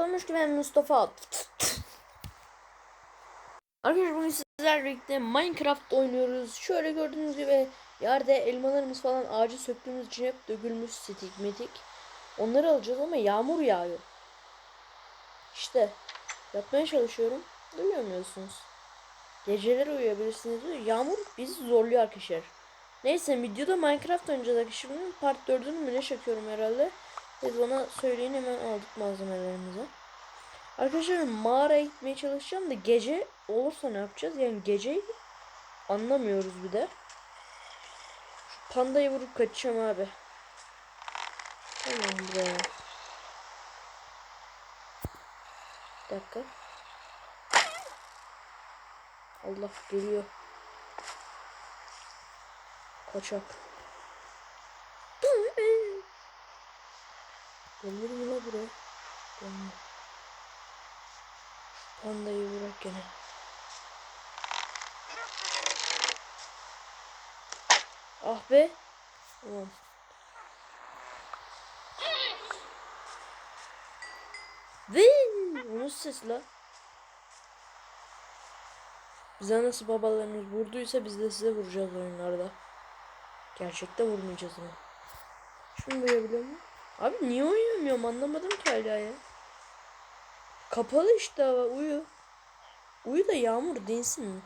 Olmuş ki ben Mustafa. Arkadaşlar bugün sizlerle birlikte Minecraft oynuyoruz. Şöyle gördüğünüz gibi yerde elmalarımız falan ağacı söktüğümüz için hep dökülmüş stigmatik. Onları alacağız ama yağmur yağıyor. İşte yapmaya çalışıyorum. Duyamıyorsunuz. Geceleri uyuyabilirsiniz diyor. Yağmur bizi zorluyor arkadaşlar. Neyse videoda Minecraft arkadaşlar. Bunun part 4'ünü mü ne çekiyorum herhalde. Siz bana söyleyin hemen aldık malzemelerimizi. Arkadaşlar mağaraya gitmeye çalışacağım da gece olursa ne yapacağız? Yani geceyi anlamıyoruz bir de. Şu pandayı vurup kaçacağım abi. Tamam buraya. Bir dakika. Allah geliyor. Kaçak. Gelir la buraya? Gelmiyor. Pandayı bırak gene. Ah be. Tamam. Vin! O nasıl ses la? Bize nasıl babalarınız vurduysa biz de size vuracağız oyunlarda. Gerçekte vurmayacağız ama. Şunu duyabiliyor musun? Abi niye uyuyamıyorum anlamadım ki hala ya. Kapalı işte hava uyu. Uyu da yağmur dinsin mi?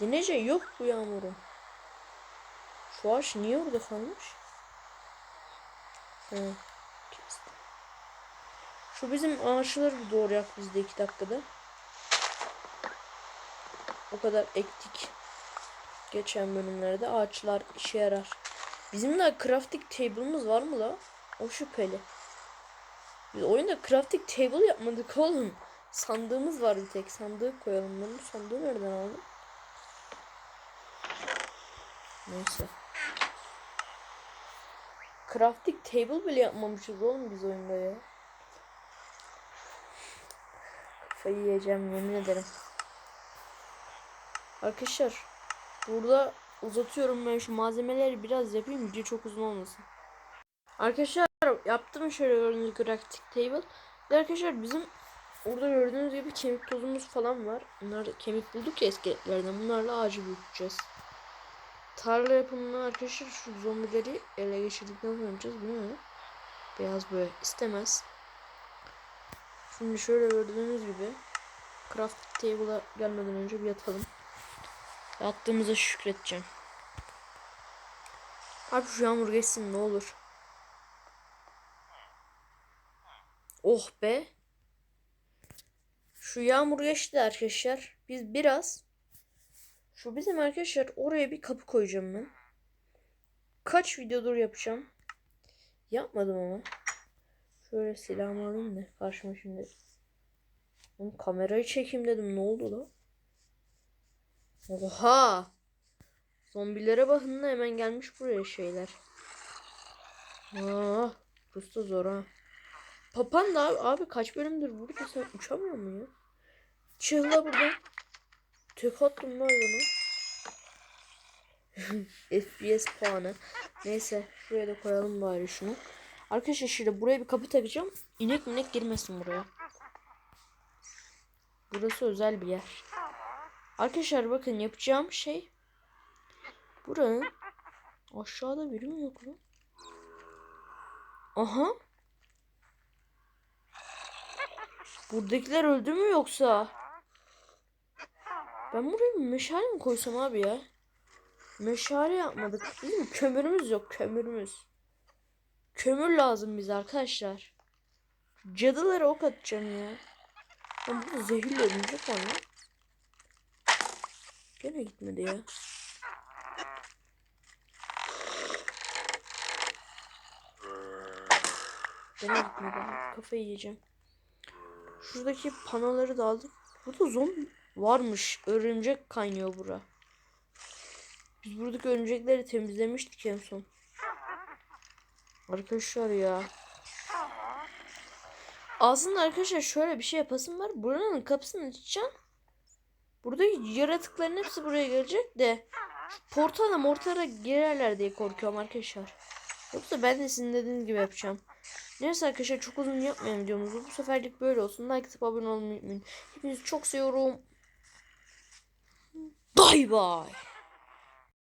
Dinece yok bu yağmurun. Şu ağaç niye orada kalmış? He. Şu bizim ağaçları bir doğrayak biz de iki dakikada. O kadar ektik. Geçen bölümlerde ağaçlar işe yarar. Bizim de crafting table'ımız var mı la? O şüpheli. Biz oyunda crafting table yapmadık oğlum. Sandığımız var bir tek. Sandığı koyalım. Ben bu sandığı nereden aldım? Neyse. Crafting table bile yapmamışız oğlum biz oyunda ya. Kafayı yiyeceğim yemin ederim. Arkadaşlar burada uzatıyorum ben şu malzemeleri biraz yapayım video çok uzun olmasın. Arkadaşlar yaptım şöyle gördüğünüz grafik table. Ve arkadaşlar bizim orada gördüğünüz gibi kemik tozumuz falan var. Bunlar kemik bulduk ya iskeletlerden. Bunlarla ağacı büyüteceğiz. Tarla yapımını arkadaşlar şu zombileri ele geçirdikten sonra yapacağız. Bu ne? Beyaz böyle istemez. Şimdi şöyle gördüğünüz gibi craft table'a gelmeden önce bir yatalım. Yattığımıza şükredeceğim. Abi şu yağmur geçsin ne olur. Oh be. Şu yağmur geçti arkadaşlar. Biz biraz şu bizim arkadaşlar oraya bir kapı koyacağım ben. Kaç videodur yapacağım. Yapmadım ama. Şöyle silahımı alayım da karşıma şimdi. Oğlum kamerayı çekeyim dedim. Ne oldu lan? Oha! Zombilere bakın da hemen gelmiş buraya şeyler. Aa, burası da zor ha. Papan da abi, abi kaç bölümdür burada sen uçamıyor mu ya? Çığla burada. Tek attım var bana. FPS puanı. Neyse şuraya da koyalım bari şunu. Arkadaşlar şimdi buraya bir kapı takacağım. İnek minek girmesin buraya. Burası özel bir yer. Arkadaşlar bakın yapacağım şey buranın aşağıda biri mi yok lan? Aha. Buradakiler öldü mü yoksa? Ben buraya meşale mi koysam abi ya? Meşale yapmadık. Bizim kömürümüz yok kömürümüz. Kömür lazım bize arkadaşlar. Cadılara ok atacağım ya. Ben bunu zehirle öldürecek var lan. Gene gitmedi ya. Gene gitmedi. Kafayı yiyeceğim. Şuradaki panoları da aldık. Burada zombi varmış. Örümcek kaynıyor bura. Biz buradaki örümcekleri temizlemiştik en son. Arkadaşlar ya. Aslında arkadaşlar şöyle bir şey yapasım var. Buranın kapısını açacağım. Buradaki yaratıkların hepsi buraya gelecek de portala mortara girerler diye korkuyorum arkadaşlar. Yoksa ben de sizin dediğiniz gibi yapacağım. Neyse arkadaşlar çok uzun yapmayalım videomuzu. Bu seferlik böyle olsun. Like atıp abone olmayı unutmayın. Hepinizi çok seviyorum. Bay bay.